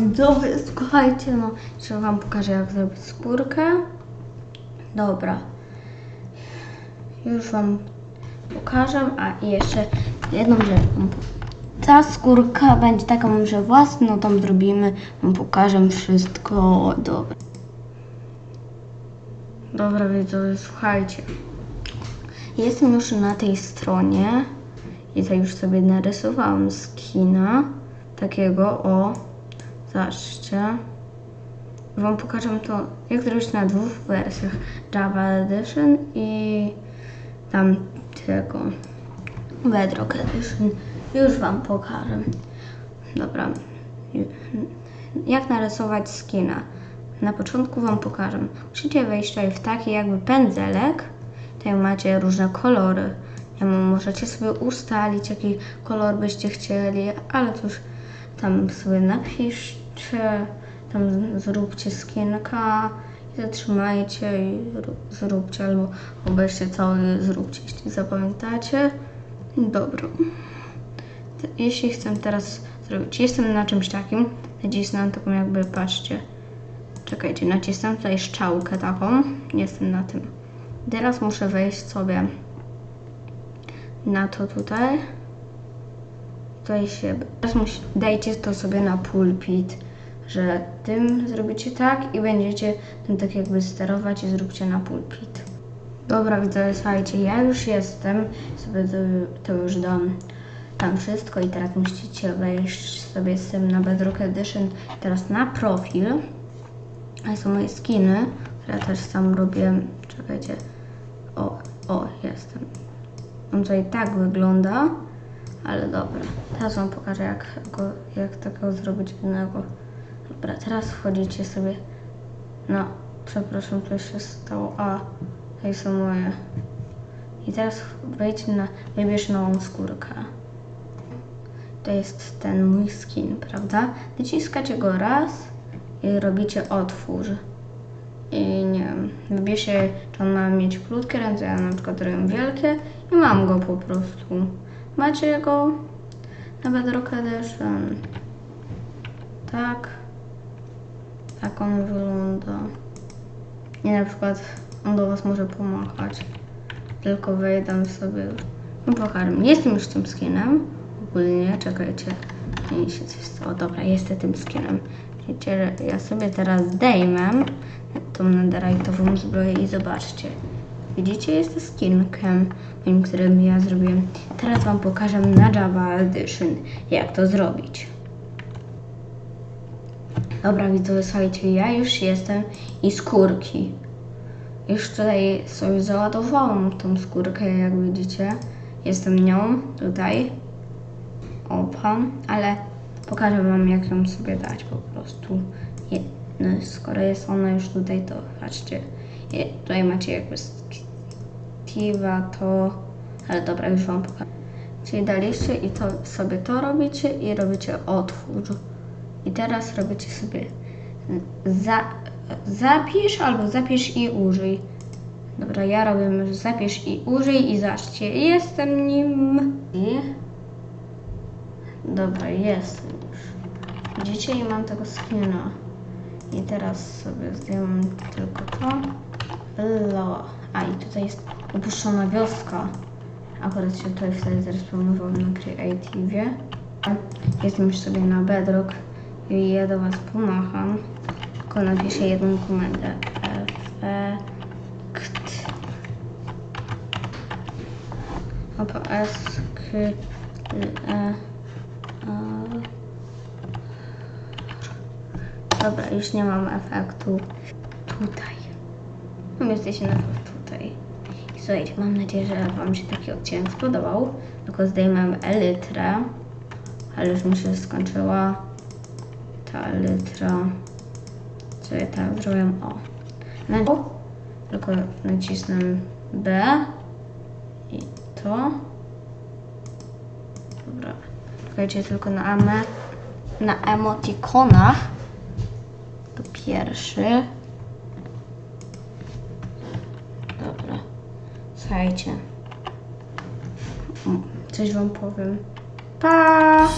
widzowie, słuchajcie, no, jeszcze wam pokażę jak zrobić skórkę. Dobra. Już wam pokażę, a jeszcze jedną rzecz. Ta skórka będzie taką, że własną tam zrobimy, wam pokażę wszystko. Dobra. Dobra widzowie, słuchajcie. Jestem już na tej stronie i tutaj już sobie narysowałam skina takiego o zobaczcie. Wam pokażę to jak zrobić na dwóch wersjach. Java Edition i tam tego Bedrock Edition. Już wam pokażę. Dobra. Jak narysować skina? Na początku wam pokażę. Musicie wejść tutaj w taki jakby pędzelek. Tutaj macie różne kolory. Możecie sobie ustalić, jaki kolor byście chcieli, ale to już tam sobie napiszcie, tam z- zróbcie skinka i zatrzymajcie i ró- zróbcie, albo obejrzcie cały zróbcie, jeśli zapamiętacie. Dobra. Jeśli chcę teraz zrobić, jestem na czymś takim, nacisnę taką jakby, patrzcie, czekajcie, nacisnę tutaj szczałkę taką, jestem na tym. Teraz muszę wejść sobie na to tutaj. Tutaj się. Teraz musi, dajcie to sobie na pulpit, że tym zrobicie tak i będziecie tym tak jakby sterować i zróbcie na pulpit. Dobra, widzowie, słuchajcie, ja już jestem, sobie to, to już dam tam wszystko i teraz musicie wejść sobie z tym na Bedrock Edition, teraz na profil. A są moje skiny, które ja też sam robię. Czekajcie. O, o, jestem. On tutaj tak wygląda, ale dobra. Teraz wam pokażę, jak, go, jak takiego zrobić jednego. Dobra, teraz wchodzicie sobie. No, przepraszam, co się stało. A, tutaj są moje. I teraz wejdź na, wybierz nową skórkę. To jest ten mój skin, prawda? Naciskacie go raz i robicie otwórz. I nie wiem, wybierzcie, czy on ma mieć krótkie ręce, ja na przykład robię wielkie i mam go po prostu. Macie go na Bedrock Edition. Tak. Tak on wygląda. I na przykład on do Was może pomachać. Tylko wejdę sobie. No pokażę. Jestem już tym skinem. Ogólnie, czekajcie. Nie się coś stało. Dobra, jestem tym skinem. Wiecie, ja sobie teraz zdejmę tą netherite'ową zbroję i zobaczcie. Widzicie, jest skinkiem moim, którym ja zrobiłem. Teraz Wam pokażę na Java Edition, jak to zrobić. Dobra, widzowie, słuchajcie, ja już jestem i skórki. Już tutaj sobie załadowałam tą skórkę, jak widzicie. Jestem nią tutaj. Opa, ale pokażę Wam, jak ją sobie dać po prostu. Je, no, skoro jest ona już tutaj, to patrzcie. Je, tutaj macie jakby Steve'a, to... Ale dobra, już Wam pokażę. Czyli daliście i to sobie to robicie i robicie otwórz. I teraz robicie sobie za, zapisz albo zapisz i użyj. Dobra, ja robię zapisz i użyj i zobaczcie, jestem nim. I... Dobra, jestem już. Widzicie, i mam tego skina. I teraz sobie zdejmę tylko to. Lo. A i tutaj jest opuszczona wioska. Akurat się tutaj wtedy zresponował na Creative. Jestem już sobie na Bedrock ja do Was pomacham. Tylko napiszę jedną komendę. Efekt. Opa, S, K, L, E. Dobra, już nie mam efektu tutaj. No jesteście na tutaj. I słuchajcie, mam nadzieję, że Wam się taki odcinek spodobał. Tylko zdejmę elytrę, ale już mi się skończyła ta elytra. Co ja tak zrobię? O. Tylko nacisnę B i to. Dobra. Czekajcie tylko na, eme, na emotikonach. To pierwszy. Dobra. Słuchajcie. Mm, Coś wam powiem. Pa!